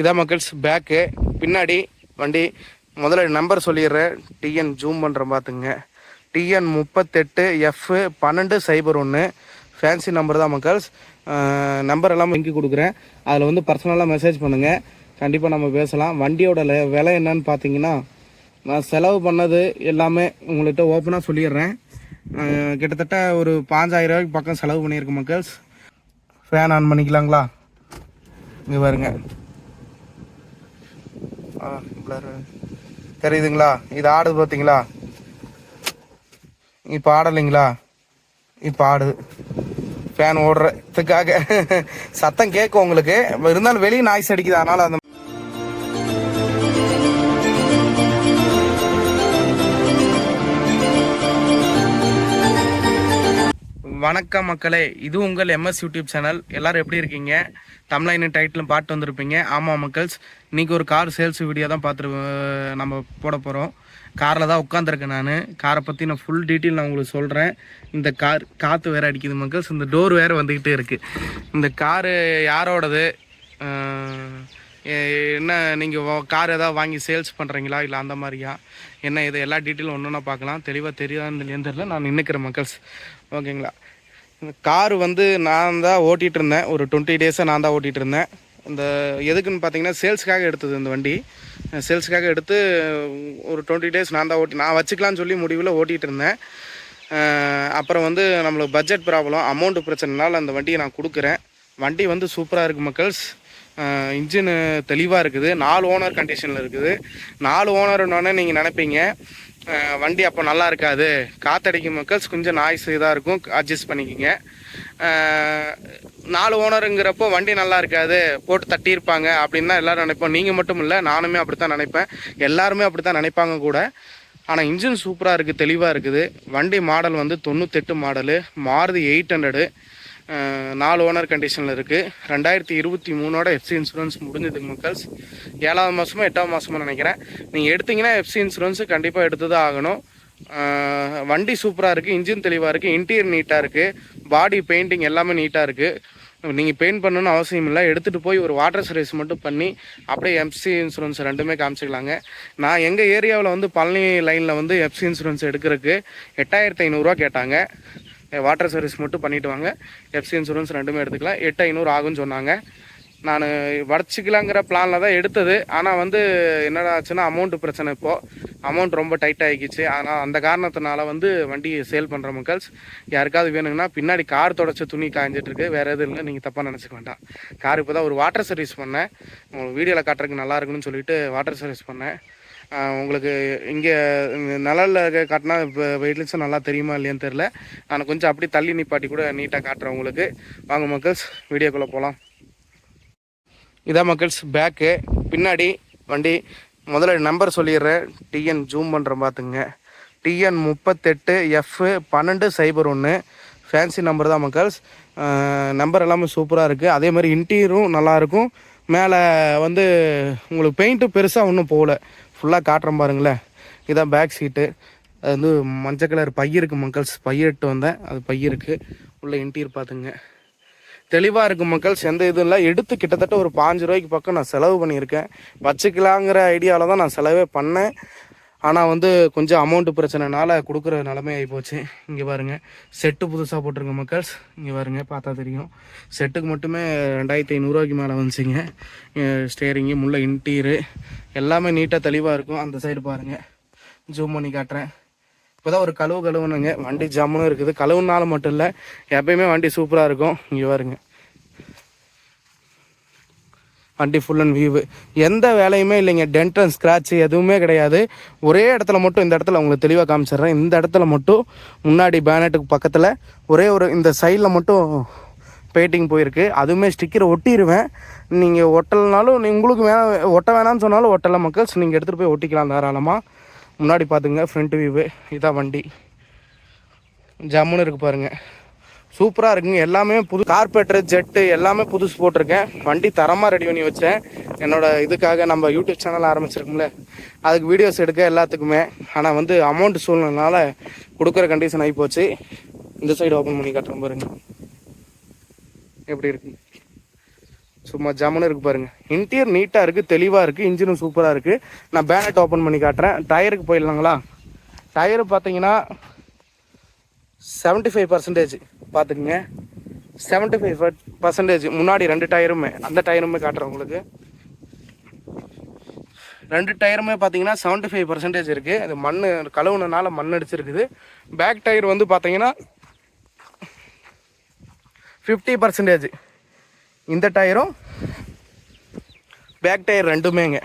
இதான் மக்கள்ஸ் பேக்கு பின்னாடி வண்டி. முதல்ல நம்பர் சொல்லிடுறேன். டிஎன் ஜூம் பண்ணுறேன் பார்த்துங்க டிஎன் முப்பத்தெட்டு எஃப் பன்னெண்டு சைபர் ஒன்று ஃபேன்சி நம்பர் தான் மக்கள்ஸ் நம்பர் எல்லாம் இங்கே கொடுக்குறேன். அதில் வந்து பர்சனலாக மெசேஜ் பண்ணுங்கள் கண்டிப்பாக நம்ம பேசலாம். வண்டியோட விலை என்னன்னு பார்த்தீங்கன்னா நான் செலவு பண்ணது எல்லாமே உங்கள்கிட்ட ஓப்பனாக சொல்லிடுறேன். கிட்டத்தட்ட ஒரு பாஞ்சாயிரம் ரூபாய்க்கு பக்கம் செலவு பண்ணியிருக்கேன் மக்கள்ஸ் ஃபேன் ஆன் பண்ணிக்கலாங்களா? இங்கே பாருங்கள் தெரியுதுங்களா? இது ஆடுது பார்த்தீங்களா இப்போ ஆடலைங்களா? இப்போ ஆடுது. ஃபேன் ஓடுறதுக்காக சத்தம் கேட்கும் உங்களுக்கு. இருந்தாலும் வெளியே நாய்ஸ் அடிக்குது. அதனால் அந்த வணக்கம் மக்களே. இது உங்கள் எம்எஸ் யூடியூப் சேனல். எல்லாரும் எப்படி இருக்கீங்க? தமிழ்லைன் டைட்டிலும் பாட்டு வந்திருப்பீங்க. ஆமாம் மக்கள்ஸ் இன்றைக்கி ஒரு கார் சேல்ஸ் வீடியோ தான் பார்த்துரு நம்ம போட போகிறோம் காரில் தான் உட்காந்துருக்கேன் நான். காரை பற்றி நான் ஃபுல் டீட்டெயில் நான் உங்களுக்கு சொல்கிறேன் இந்த கார் காற்று வேறு அடிக்குது மக்கள்ஸ். இந்த டோர் வேறு வந்துக்கிட்டே இருக்குது இந்த காரு யாரோடது? என்ன நீங்கள் கார் ஏதாவது வாங்கி சேல்ஸ் பண்ணுறீங்களா இல்லை அந்த மாதிரியா? என்ன இது எல்லா டீட்டெயிலும் ஒன்று ஒன்றா பார்க்கலாம். தெளிவாக தெரியாதுன்னு தெரியல. நான் நின்றுக்கிறேன் மக்கள்ஸ். ஓகேங்களா? கார் வந்து நான் தான் ஓட்டிகிட்டு இருந்தேன். ஒரு டுவெண்ட்டி டேஸாக நான் தான் ஓட்டிகிட்டு இருந்தேன். இந்த எதுக்குன்னு பார்த்தீங்கன்னா சேல்ஸுக்காக எடுத்தது இந்த வண்டி. சேல்ஸுக்காக எடுத்து ஒரு டுவெண்ட்டி டேஸ் நான் தான் ஓட்டி நான் வச்சுக்கலான்னு சொல்லி முடிவில் ஓட்டிகிட்டு இருந்தேன். அப்புறம் வந்து நம்மளுக்கு பட்ஜெட் ப்ராப்ளம் அமௌண்ட்டு பிரச்சனைனால அந்த வண்டியை நான் கொடுக்குறேன். வண்டி வந்து சூப்பராக இருக்குது மக்கள்ஸ். இன்ஜின் தெளிவாக இருக்குது. நாலு ஓனர் கண்டிஷனில் இருக்குது. நாலு ஓனர்னோடனே நீங்கள் நினைப்பீங்க வண்டி அப்போ நல்லா இருக்காது. காத்தடிக்கும் மக்கள்ஸ் கொஞ்சம் நாய்ஸ் இதாக இருக்கும். அட்ஜஸ்ட் பண்ணிக்கிங்க. நாலு ஓனருங்கிறப்போ வண்டி நல்லா இருக்காது. போட்டு தட்டியிருப்பாங்க அப்படின்னு தான் எல்லோரும் நினைப்போம். நீங்கள் மட்டும் இல்லை நானுமே அப்படி தான் நினைப்பேன். எல்லாருமே அப்படி தான் நினைப்பாங்க கூட. ஆனால் இன்ஜின் சூப்பராக இருக்குது தெளிவாக இருக்குது. வண்டி மாடல் வந்து தொண்ணூத்தெட்டு மாடலு மாருதி எயிட் ஹண்ட்ரடு நாலு ஓனர் கண்டிஷனில் இருக்குது ரெண்டாயிரத்தி இருபத்தி மூணோட எஃப்சி இன்சூரன்ஸ் முடிஞ்சது மக்கள்ஸ். ஏழாவது மாதமோ எட்டாவது மாதமோ நினைக்கிறேன். நீங்கள் எடுத்தீங்கன்னா எஃப்சி இன்சூரன்ஸு கண்டிப்பாக எடுத்து தான் ஆகணும். வண்டி சூப்பராக இருக்குது இன்ஜின் தெளிவாக இருக்குது இன்டீரியர் நீட்டாக இருக்குது பாடி பெயிண்டிங் எல்லாமே நீட்டாக இருக்குது நீங்கள் பெயிண்ட் பண்ணணும்னு அவசியம் இல்லை. எடுத்துகிட்டு போய் ஒரு வாட்டர் சர்வீஸ் மட்டும் பண்ணி அப்படியே எஃப்சி இன்சூரன்ஸ் ரெண்டுமே காமிச்சிக்கலாங்க. நான் எங்கள் ஏரியாவில் வந்து பழனி லைனில் வந்து எஃப்சி இன்சூரன்ஸ் எடுக்கிறதுக்கு எட்டாயிரத்தி ஐநூறுரூவா கேட்டாங்க. வாட்டர் சர்வீஸ் மட்டும் பண்ணிட்டு வாங்க. எஃப்சி இன்சூரன்ஸ் ரெண்டுமே எடுத்துக்கலாம். எட்டு ஐநூறு ஆகும்னு சொன்னாங்க. நான் வடச்சிக்கலாங்கிற பிளானில் தான் எடுத்தது. ஆனால் வந்து என்னடா ஆச்சுன்னா அமௌண்ட்டு பிரச்சனை இப்போது அமௌண்ட் ரொம்ப டைட் ஆகிக்கிச்சு ஆனால் அந்த காரணத்தினால வந்து வண்டி சேல் பண்ணுற மக்கள்ஸ் யாருக்காவது வேணுங்கன்னா பின்னாடி கார் தொடச்ச துணி காய்ஞ்சிட்ருக்கு வேறு எதுவும் இல்லை. நீங்கள் தப்பாக நினச்சிக்க வேண்டாம். கார் இப்போ தான் ஒரு வாட்டர் சர்வீஸ் பண்ணேன். உங்களுக்கு வீடியோவில் காட்டுறதுக்கு நல்லா இருக்குன்னு சொல்லிட்டு வாட்டர் சர்வீஸ் பண்ணேன். உங்களுக்கு இங்கே நிழலில் காட்டினா இப்போ வெயிட்லெஸும் நல்லா தெரியுமா இல்லையான்னு தெரில நான் கொஞ்சம் அப்படி தள்ளி நிப்பாட்டி கூட நீட்டாக காட்டுறேன் உங்களுக்கு. வாங்க மக்கள்ஸ் வீடியோக்குள்ளே போகலாம் இதான் மக்கள்ஸ் பேக்கு பின்னாடி வண்டி. முதல்ல நம்பர் சொல்லிடுறேன். டிஎன் ஜூம் பண்ணுறேன் பார்த்துங்க டிஎன் முப்பத்தெட்டு எஃப் பன்னெண்டு சைபர் ஒன்று ஃபேன்சி நம்பர் தான் மக்கள்ஸ். நம்பர் எல்லாமே சூப்பராக இருக்குது அதே மாதிரி இன்டீரியரும் நல்லாயிருக்கும் மேலே வந்து உங்களுக்கு பெயிண்ட்டும் பெருசாக ஒன்றும் போகல. ஃபுல்லாக காட்டுறேன் பாருங்களேன். இதான் பேக் சீட்டு அது வந்து மஞ்சள் கலர் பையிருக்கு மக்கள்ஸ் பையிட்டு வந்தேன். அது பையிருக்கு உள்ளே உள்ள இன்டீரியர் பார்த்துங்க தெளிவாக இருக்கும் மக்கள்ஸ் எந்த இதுவும் இல்லை. எடுத்து கிட்டத்தட்ட ஒரு பாஞ்சு ரூபாய்க்கு பக்கம் நான் செலவு பண்ணியிருக்கேன். வச்சுக்கலாங்கிற ஐடியாவில் தான் நான் செலவே பண்ணேன். ஆனால் வந்து கொஞ்சம் அமௌண்ட்டு பிரச்சனைனால கொடுக்குற நிலமை ஆகிப்போச்சு இங்கே பாருங்கள் செட்டு புதுசாக போட்டிருங்க மக்கள்ஸ் இங்கே பாருங்க பார்த்தா தெரியும். செட்டுக்கு மட்டுமே ரெண்டாயிரத்தி ஐநூறுரூவாய்க்கு மேலே வந்துச்சுங்க. ஸ்டேரிங்கு முள்ள இன்டீரு எல்லாமே நீட்டாக தெளிவாக இருக்கும். அந்த சைடு பாருங்கள் ஜூம் பண்ணி காட்டுறேன். இப்போதான் ஒரு கழுவு கழுவுனுங்க. வண்டி ஜம்முன்னு இருக்குது. கழுவுனால மட்டும் இல்லை எப்பயுமே வண்டி சூப்பராக இருக்கும். இங்கே பாருங்கள் வண்டி ஃபுல் அண்ட் வியூவு எந்த வேலையுமே இல்லைங்க. டென்ட் அண்ட் ஸ்க்ராட்ச் எதுவுமே கிடையாது. ஒரே இடத்துல மட்டும் இந்த இடத்துல உங்களுக்கு தெளிவாக காமிச்சிடுறேன். இந்த இடத்துல மட்டும் முன்னாடி பேனட்டுக்கு பக்கத்தில் ஒரே ஒரு இந்த சைடில் மட்டும் பெயிண்டிங் போயிருக்கு. அதுவுமே ஸ்டிக்கரை ஒட்டிடுவேன் நீங்கள் ஒட்டலைனாலும் நீ- உங்களுக்கு வேணாம் ஒட்ட வேணாம்னு சொன்னாலும் ஒட்டலை மக்கள்ஸ் நீங்கள் எடுத்துகிட்டு போய் ஒட்டிக்கலாம் தாராளமாக முன்னாடி பார்த்துங்க ஃப்ரண்ட் வியூவு இதான் வண்டி. ஜம்முன்னு இருக்கு பாருங்கள் சூப்பராக இருக்குங்க. எல்லாமே புது கார்பெட்டர் ஜெட்டு எல்லாமே புதுசு போட்டிருக்கேன். வண்டி தரமாக ரெடி பண்ணி வச்சேன். என்னோட இதுக்காக நம்ம யூடியூப் சேனல் ஆரம்பிச்சிருக்கோம்ல. அதுக்கு வீடியோஸ் எடுக்க எல்லாத்துக்குமே. ஆனால் வந்து அமௌண்ட் சூழ்நிலைனால கொடுக்குற கண்டிஷன் ஆகி போச்சு. இந்த சைடு ஓப்பன் பண்ணி காட்டுறோம் பாருங்க. எப்படி இருக்கு? சும்மா ஜம்முன்னு இருக்கு பாருங்க. இன்டீரியர் நீட்டாக இருக்குது தெளிவாக இருக்குது இன்ஜினும் சூப்பராக இருக்குது நான் பேனட் ஓப்பன் பண்ணி காட்டுறேன். டயருக்கு போயிடலாங்களா? டயரு பார்த்தீங்கன்னா செவன்ட்டி ஃபைவ் பர்சன்டேஜ் பார்த்துக்குங்க. செவன்ட்டி ஃபைவ் பர்சன்டேஜ் முன்னாடி ரெண்டு டயருமே அந்த டயருமே காட்டுறேன் உங்களுக்கு. ரெண்டு டயருமே பார்த்தீங்கன்னா செவன்ட்டி ஃபைவ் பர்சன்டேஜ் இருக்குது அது மண் கழுவுனனால மண் அடிச்சிருக்குது. பேக் டயர் வந்து பார்த்தீங்கன்னா ஃபிஃப்டி பர்சன்டேஜ் இந்த டயரும் பேக் டயர் ரெண்டுமேங்க.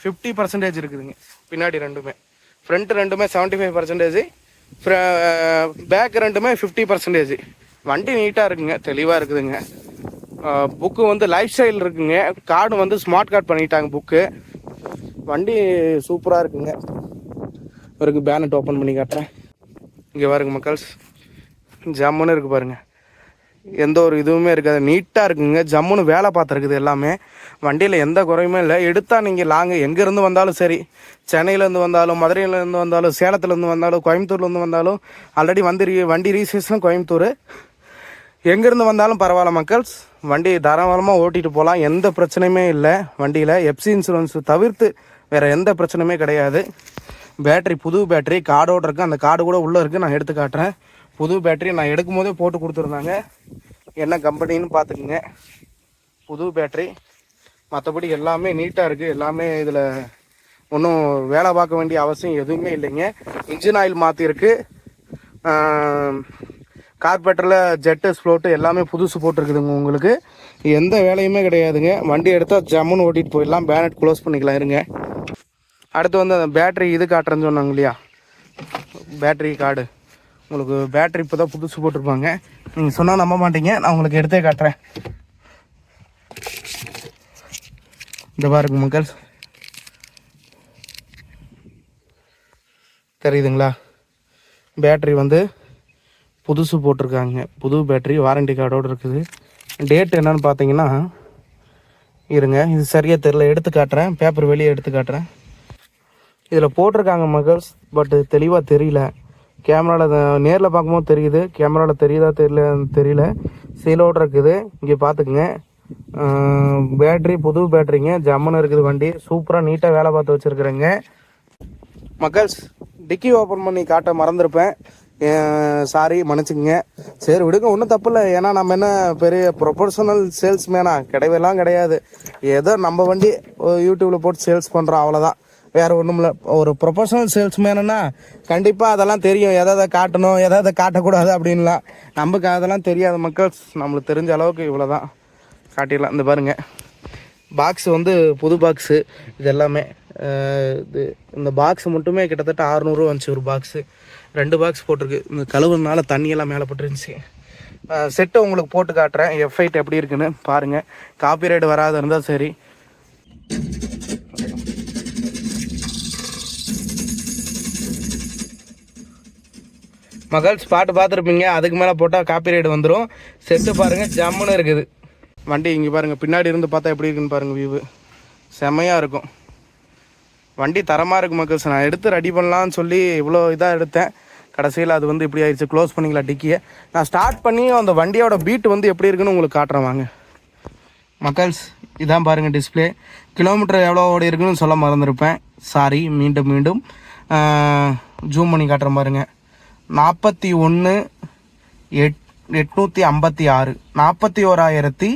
ஃபிஃப்டி பர்சன்டேஜ் இருக்குதுங்க. பின்னாடி ரெண்டுமே. ஃப்ரண்ட் ரெண்டுமே செவன்ட்டி ஃபைவ் பர்சன்டேஜ் பேக் ரெண்டுமே ஃபிஃப்டி பர்சன்டேஜ் வண்டி நீட்டாக இருக்குங்க தெளிவாக இருக்குதுங்க. Uh, புக்கு வந்து லைஃப் ஸ்டைல் இருக்குங்க. கார்டு வந்து ஸ்மார்ட் கார்டு பண்ணிட்டாங்க புக்கு வண்டி சூப்பராக இருக்குங்க. இவருக்கு பேனட் ஓப்பன் பண்ணி காட்டுறேன். இங்கே பாருங்க மக்கள்ஸ். ஜம்முன்னு இருக்கு பாருங்கள் எந்த ஒரு இதுவுமே இருக்காது. நீட்டாக இருக்குங்க. ஜம்முன்னு வேலை பார்த்துருக்குது எல்லாமே. வண்டியில் எந்த குறையுமே இல்லை. எடுத்தால் நீங்கள் லாங்கு எங்கேருந்து வந்தாலும் சரி. சென்னையிலேருந்து வந்தாலும் மதுரையிலேருந்து வந்தாலும் சேலத்துலேருந்து வந்தாலும் கோயம்புத்தூர்லேருந்து வந்தாலும் ஆல்ரெடி வந்து ரீ- வண்டி ரீசேஷன் கோயம்புத்தூர். எங்கேருந்து வந்தாலும் பரவாயில்ல மக்கள்ஸ் வண்டி தாராளமாக ஓட்டிகிட்டு போகலாம் எந்த பிரச்சனையுமே இல்லை. வண்டியில் எஃப்சி இன்சூரன்ஸ் தவிர்த்து வேறு எந்த பிரச்சனையுமே கிடையாது. பேட்டரி புது பேட்டரி கார்டோட இருக்குது அந்த கார்டு கூட உள்ளே இருக்குது நான் எடுத்து காட்டுறேன். புது பேட்டரி நான் எடுக்கும் போதே போட்டு கொடுத்துருந்தாங்க. என்ன கம்பெனின்னு பார்த்துக்குங்க. புது பேட்டரி மற்றபடி எல்லாமே நீட்டாக இருக்குது எல்லாமே இதில் ஒன்றும் வேலை பார்க்க வேண்டிய அவசியம் எதுவுமே இல்லைங்க. இன்ஜின் ஆயில் மாற்றிருக்கு கார்பெட்டரில் ஜெட்டு ஸ்ப்ளோட்டு எல்லாமே புதுசு போட்டிருக்குதுங்க உங்களுக்கு. எந்த வேலையுமே கிடையாதுங்க. வண்டி எடுத்தால் ஜம்முன்னு ஓட்டிகிட்டு போயிடலாம். பேனட் க்ளோஸ் பண்ணிக்கலாம் இருங்க. அடுத்து வந்து அந்த பேட்டரி இது காட்டுறேன்னு சொன்னாங்க இல்லையா? பேட்டரி கார்டு உங்களுக்கு பேட்டரி இப்போ தான் புதுசு போட்டிருப்பாங்க. நீங்கள் சொன்னால் நம்ப மாட்டீங்க. நான் உங்களுக்கு எடுத்தே காட்டுறேன். இந்த பாருங்க மக்கள் தெரியுதுங்களா? பேட்ரி வந்து புதுசு போட்டிருக்காங்க. புது பேட்ரி வாரண்டி கார்டோடு இருக்குது. டேட் என்னன்னு பார்த்தீங்கன்னா இருங்க. இது சரியாக தெரில எடுத்து காட்டுறேன். பேப்பர் வெளியே எடுத்து காட்டுறேன். இதில் போட்டிருக்காங்க மகள்ஸ் பட் தெளிவாக தெரியல. கேமராவில் நேரில் பார்க்கும்போது தெரியுது. கேமராவில் தெரியுதா தெரியல தெரியல. சீலோடு இருக்குது. இங்கே பார்த்துக்குங்க பேட்ரி புது பேட்டரிங்க ஜம்முன்னு இருக்குது வண்டி. சூப்பராக நீட்டாக வேலை பார்த்து வச்சுருக்குறேங்க. மக்கள்ஸ் டிக்கி ஓப்பன் பண்ணி காட்ட மறந்துருப்பேன். சாரி மன்னிச்சுக்குங்க. சரி விடுங்க. ஒன்றும் தப்பு இல்லை. ஏன்னா நம்ம என்ன பெரிய ப்ரொஃபஷனல் சேல்ஸ்மேனா கிடையவெல்லாம் கிடையாது. ஏதோ நம்ம வண்டி யூடியூப்பில் போட்டு சேல்ஸ் பண்ணுறோம் அவ்வளோதான் வேற ஒன்றும் இல்லை. ஒரு ப்ரொஃபஷனல் சேல்ஸ்மேனுன்னா கண்டிப்பாக அதெல்லாம் தெரியும். எதை எதை காட்டணும் எதை எதை காட்டக்கூடாது அப்படின்லாம். நமக்கு அதெல்லாம் தெரியாத மக்கள். நம்மளுக்கு தெரிஞ்ச அளவுக்கு இவ்வளோ தான் காட்டிடலாம். இந்த பாருங்க. பாக்ஸ் வந்து புது பாக்ஸு இது எல்லாமே இது இந்த பாக்ஸ் மட்டுமே கிட்டத்தட்ட ஆறுநூறுவா வந்துச்சு ஒரு பாக்ஸு ரெண்டு பாக்ஸ் போட்டிருக்கு. இந்த கழுவுனால தண்ணியெல்லாம் மேலே போட்டுருந்துச்சு. செட்டை உங்களுக்கு போட்டு காட்டுறேன். எஃப்ஐட் எப்படி இருக்குன்னு பாருங்கள் காப்பிரைட் வராது இருந்தால் சரி. மகள்ஸ் பாட்டு பார்த்துருப்பீங்க. அதுக்கு மேலே போட்டால் காப்பிரைட் வந்துடும் செட்டு பாருங்கள் ஜம்முன்னு இருக்குது. வண்டி இங்கே பாருங்கள் பின்னாடி இருந்து பார்த்தா எப்படி இருக்குன்னு பாருங்கள் வியூவு செம்மையாக இருக்கும். வண்டி தரமாக இருக்கும் மக்கள்ஸ். நான் எடுத்து ரெடி பண்ணலான்னு சொல்லி இவ்வளோ இதாக எடுத்தேன். கடைசியில் அது வந்து இப்படி ஆயிடுச்சு. க்ளோஸ் பண்ணிக்கலாம் டிக்கியை? நான் ஸ்டார்ட் பண்ணி அந்த வண்டியோட பீட் வந்து எப்படி இருக்குன்னு உங்களுக்கு காட்டுறேன் வாங்க. மக்கள்ஸ் இதான் பாருங்கள் டிஸ்ப்ளே கிலோமீட்டர் எவ்வளோ ஓடி இருக்குன்னு சொல்ல மறந்துருப்பேன். சாரி மீண்டும் மீண்டும். ஜூம் பண்ணி காட்டுறேன் பாருங்கள் நாற்பத்தி ஒன்று எட் எட்நூற்றி ஐம்பத்தி ஆறு. நாற்பத்தி ஓராயிரத்தி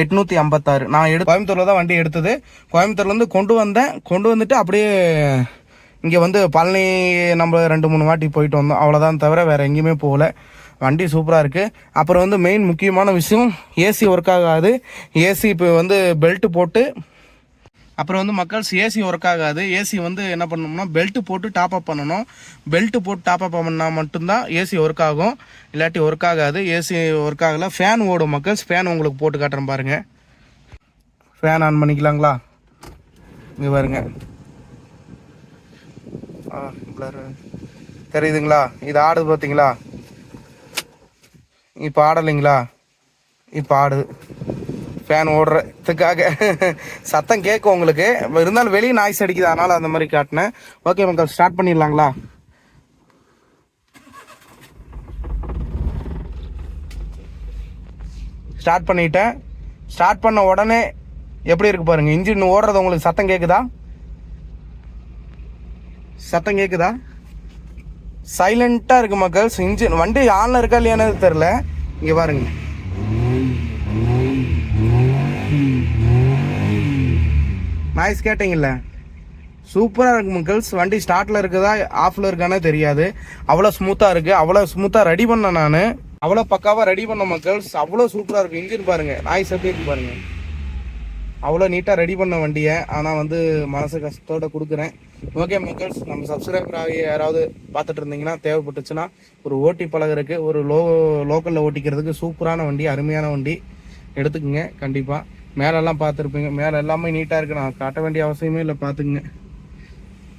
எட்நூற்றி ஐம்பத்தாறு. நான் எடு கோயம்புத்தூரில் தான் வண்டி எடுத்தது. கோயம்புத்தூர்லேருந்து கொண்டு வந்தேன். கொண்டு வந்துட்டு அப்படியே இங்கே வந்து பழனி நம்ம ரெண்டு மூணு வாட்டி போயிட்டு வந்தோம். அவ்வளோதான் தவிர வேறு எங்கேயுமே போகல. வண்டி சூப்பராக இருக்குது அப்புறம் வந்து மெயின் முக்கியமான விஷயம் ஏசி ஒர்க் ஆகாது. ஏசி இப்போ வந்து பெல்ட்டு போட்டு அப்புறம் வந்து மக்கள்ஸ் ஏசி ஒர்க் ஆகாது. ஏசி வந்து என்ன பண்ணணும்னா பெல்ட் போட்டு டாப் அப் பண்ணணும். பெல்ட்டு போட்டு டாப் அப் பண்ணால் மட்டும்தான் ஏசி ஒர்க் ஆகும். இல்லாட்டி ஒர்க் ஆகாது. ஏசி ஒர்க் ஆகலை. ஃபேன் ஓடும் மக்கள்ஸ் ஃபேன் உங்களுக்கு போட்டு காட்டுறேன் பாருங்கள் ஃபேன் ஆன் பண்ணிக்கலாங்களா? இங்கே பாருங்க. தெரியுதுங்களா? இது ஆடுது பார்த்தீங்களா இப்போ ஆடலைங்களா? இப்போ ஆடுது. ஃபேன் ஓடுறதுக்காக. சத்தம் கேட்கும் உங்களுக்கு. இருந்தாலும் வெளியே நாய்ஸ் அடிக்குது. அதனால் அந்த மாதிரி காட்டினேன். ஓகே மக்கள் ஸ்டார்ட் பண்ணிடலாங்களா? ஸ்டார்ட் பண்ணிட்டேன். ஸ்டார்ட் பண்ண உடனே எப்படி இருக்கு பாருங்க. இன்ஜின் ஓடுறது உங்களுக்கு சத்தம் கேட்குதா சத்தம் கேட்குதா சைலண்ட்டாக இருக்கு மக்கள்ஸ். இன்ஜின் வண்டி ஆனில் இருக்கா இல்லையானது தெரில இங்கே பாருங்க. நாய்ஸ் கேட்டிங்கல்ல சூப்பராக இருக்கு மக்கள்ஸ் வண்டி ஸ்டார்ட்டில் இருக்குதா ஆஃபில் இருக்கானே தெரியாது. அவ்வளோ ஸ்மூத்தாக இருக்குது அவ்வளோ ஸ்மூத்தாக ரெடி பண்ணேன் நான். அவ்வளோ பக்காவாக ரெடி பண்ண மக்கள்ஸ் அவ்வளோ சூப்பராக இருக்குது இன்ஜின் பாருங்கள் நாய்ஸ் எப்படி இருக்கு பாருங்கள் அவ்வளோ நீட்டாக ரெடி பண்ண வண்டியை. ஆனால் வந்து மனசு கஷ்டத்தோட கொடுக்குறேன். ஓகே மக்கள்ஸ் நம்ம சப்ஸ்கிரைபர் ஆகி யாராவது பார்த்துட்டு இருந்தீங்கன்னா தேவைப்பட்டுச்சுன்னா ஒரு ஓட்டி பழகிறதுக்கு ஒரு லோ லோக்கலில் ஓட்டிக்கிறதுக்கு சூப்பரான வண்டி அருமையான வண்டி எடுத்துக்கோங்க. கண்டிப்பாக மேலெல்லாம் பார்த்துருப்பீங்க. மேலே எல்லாமே நீட்டாக இருக்குது நான் காட்ட வேண்டிய அவசியமே இல்லை பார்த்துக்குங்க.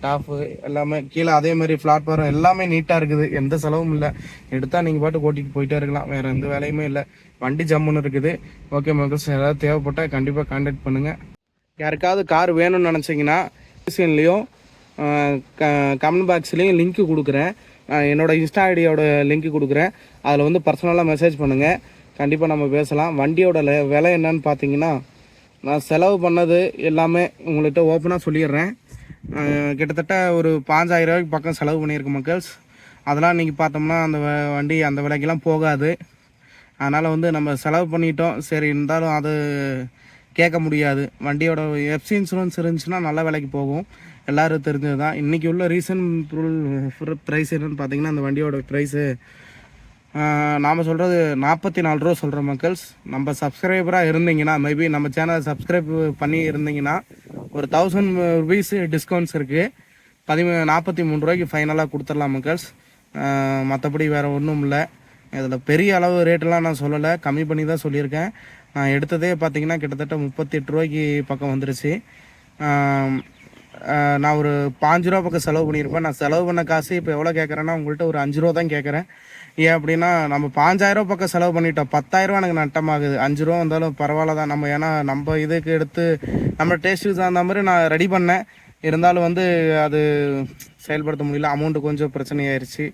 டாஃபு எல்லாமே கீழே அதே மாதிரி பிளாட்ஃபார்ம் எல்லாமே நீட்டாக இருக்குது. எந்த செலவும் இல்லை. எடுத்தால் நீங்கள் பாட்டு ஓட்டிகிட்டு போயிட்டே இருக்கலாம். வேறு எந்த வேலையுமே இல்லை. வண்டி ஜம்முன்னு இருக்குது. ஓகே மக்கள்ஸ் ஏதாவது தேவைப்பட்டால் கண்டிப்பாக கான்டாக்ட் பண்ணுங்கள் யாருக்காவது கார் வேணும்னு நினச்சிங்கன்னா டிஸ்கிரிப்ஷன்லேயும் கமெண்ட் பாக்ஸ்லேயும் லிங்க் கொடுக்குறேன். நான் என்னோட இன்ஸ்டா ஐடியோட லிங்க் கொடுக்குறேன். அதில் வந்து பர்சனலாக மெசேஜ் பண்ணுங்கள் கண்டிப்பாக நம்ம பேசலாம். வண்டியோட விலை என்னன்னு பார்த்தீங்கன்னா நான் செலவு பண்ணது எல்லாமே உங்கள்கிட்ட ஓப்பனாக சொல்லிடுறேன். கிட்டத்தட்ட ஒரு பாஞ்சாயிரம் ரூபாய்க்கு பக்கம் செலவு பண்ணியிருக்க மக்கள்ஸ். அதெல்லாம் இன்றைக்கி பார்த்தோம்னா அந்த வ- வண்டி அந்த விலைக்கெல்லாம் போகாது. அதனால் வந்து நம்ம செலவு பண்ணிட்டோம். சரி இருந்தாலும் அது கேட்க முடியாது. வண்டியோட எஃப்சி இன்சூரன்ஸ் இருந்துச்சுன்னா நல்ல விலைக்கு போகும். எல்லாரும் தெரிஞ்சது தான் இன்றைக்கி உள்ள ரீசன் ப்ரைஸ் என்னென்னு பார்த்தீங்கன்னா அந்த வண்டியோட ப்ரைஸு நாம் சொல்கிறது நாற்பத்தி நாலு ரூபா சொல்கிற மக்கள்ஸ். நம்ம சப்ஸ்கிரைபராக இருந்தீங்கன்னா மேபி நம்ம சேனலை சப்ஸ்கிரைப் பண்ணி இருந்தீங்கன்னா ஒரு தௌசண்ட் ருபீஸ் டிஸ்கவுண்ட்ஸ் இருக்குது பதிமூ நாற்பத்தி மூணு ரூபாய்க்கு ஃபைனலாக கொடுத்துடலாம் மக்கள்ஸ். மற்றபடி வேறு ஒன்றும் இல்லை. இதில் பெரிய அளவு ரேட்டெல்லாம் நான் சொல்லலை. கம்மி பண்ணி தான் சொல்லியிருக்கேன். நான் எடுத்ததே பார்த்தீங்கன்னா கிட்டத்தட்ட முப்பத்தி எட்டு ரூபாய்க்கு பக்கம் வந்துருச்சு. நான் ஒரு பாஞ்சு ரூபா பக்கம் செலவு பண்ணியிருப்பேன். நான் செலவு பண்ண காசு இப்போ எவ்வளோ கேட்குறேன்னா உங்கள்கிட்ட ஒரு அஞ்சு ரூபா தான் கேட்குறேன் ஏன் அப்படின்னா நம்ம பாஞ்சாயிரம் பக்கம் செலவு பண்ணிட்டோம். பத்தாயிரம் எனக்கு நட்டமாகுது. அஞ்சு ரூபா வந்தாலும் பரவாயில்ல தான். நம்ம ஏன்னா நம்ம இதுக்கு எடுத்து நம்ம டேஸ்ட்டுக்கு தகுந்த மாதிரி நான் ரெடி பண்ணேன். இருந்தாலும் வந்து அது செயல்படுத்த முடியல. அமௌண்ட்டு கொஞ்சம் பிரச்சனையாயிருச்சு.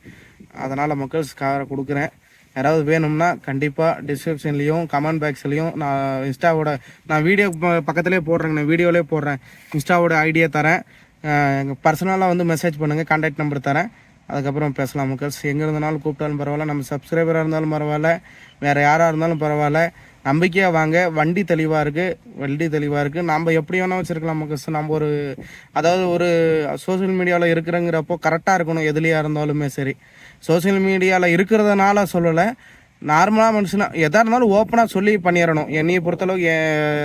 அதனால் மக்கள் காரை கொடுக்குறேன். யாராவது வேணும்னா கண்டிப்பாக டிஸ்கிரிப்ஷன்லேயும் கமெண்ட் பாக்ஸ்லேயும் நான் இன்ஸ்டாவோட நான் வீடியோ பக்கத்துலேயே போடுறேங்க. நான் வீடியோலேயே போடுறேன். இன்ஸ்டாவோட ஐடியா தரேன். எங்கள் பர்சனலாக வந்து மெசேஜ் பண்ணுங்கள் கான்டாக்ட் நம்பர் தரேன். அதுக்கப்புறம் பேசலாம் மக்கள்ஸ் எங்கே இருந்தாலும் கூப்பிட்டாலும் பரவாயில்ல. நம்ம சப்ஸ்கிரைபராக இருந்தாலும் பரவாயில்ல. வேறு யாராக இருந்தாலும் பரவாயில்ல. நம்பிக்கையாக வாங்க. வண்டி தெளிவாக இருக்குது வண்டி தெளிவாக இருக்குது நம்ம எப்படி வேணால் வச்சுருக்கலாம் மக்கள்ஸ் நம்ம ஒரு அதாவது ஒரு சோஷியல் மீடியாவில் இருக்கிறங்கிறப்போ கரெக்டாக இருக்கணும். எதுலேயா இருந்தாலுமே சரி. சோஷியல் மீடியாவில் இருக்கிறதுனால சொல்லலை. நார்மலாக மனுஷனா எதாக இருந்தாலும் ஓப்பனாக சொல்லி பண்ணிடணும் என்னையை பொறுத்தளவுக்கு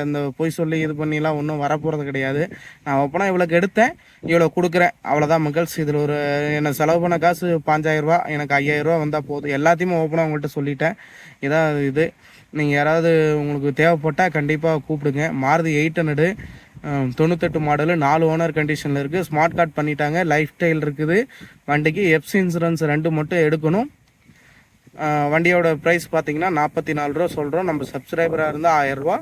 இந்த பொய் சொல்லி இது பண்ணிலாம் ஒன்றும் வரப்போகிறது கிடையாது. நான் ஓப்பனாக இவ்வளோக்கு எடுத்தேன் இவ்வளோ கொடுக்குறேன். அவ்வளோதான் மக்கள்ஸ் இதில் ஒரு என்ன செலவு பண்ண காசு பாஞ்சாயிரரூபா எனக்கு ஐயாயிரரூபா வந்தால் போதும். எல்லாத்தையுமே ஓப்பனாக உங்கள்கிட்ட சொல்லிட்டேன். இதான் இது. நீங்கள் யாராவது உங்களுக்கு தேவைப்பட்டால் கண்டிப்பாக கூப்பிடுங்க. மாருதி எயிட் ஹண்ட்ரடு தொண்ணூத்தெட்டு மாடலு நாலு ஓனர் கண்டிஷனில் இருக்குது ஸ்மார்ட் கார்ட் பண்ணிட்டாங்க. லைஃப் ஸ்டைல் இருக்குது. வண்டிக்கு எஃப்சி இன்சூரன்ஸ் ரெண்டு மட்டும் எடுக்கணும். வண்டியோட ப்ரைஸ் பார்த்தீங்கன்னா நாற்பத்தி நாலு ரூபா சொல்கிறோம் நம்ம சப்ஸ்கிரைபராக இருந்தால் ஆயிரரூபா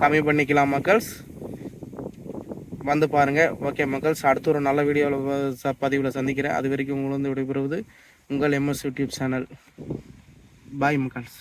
கம்மி பண்ணிக்கலாம் மக்கள்ஸ். வந்து பாருங்கள் ஓகே மக்கள்ஸ் அடுத்த ஒரு நல்ல வீடியோவில் பதிவில் சந்திக்கிறேன். அது வரைக்கும் உங்களை வந்து விடைபெறுவது உங்கள் எம்எஸ் யூடியூப் சேனல் பாய் மக்கள்ஸ்.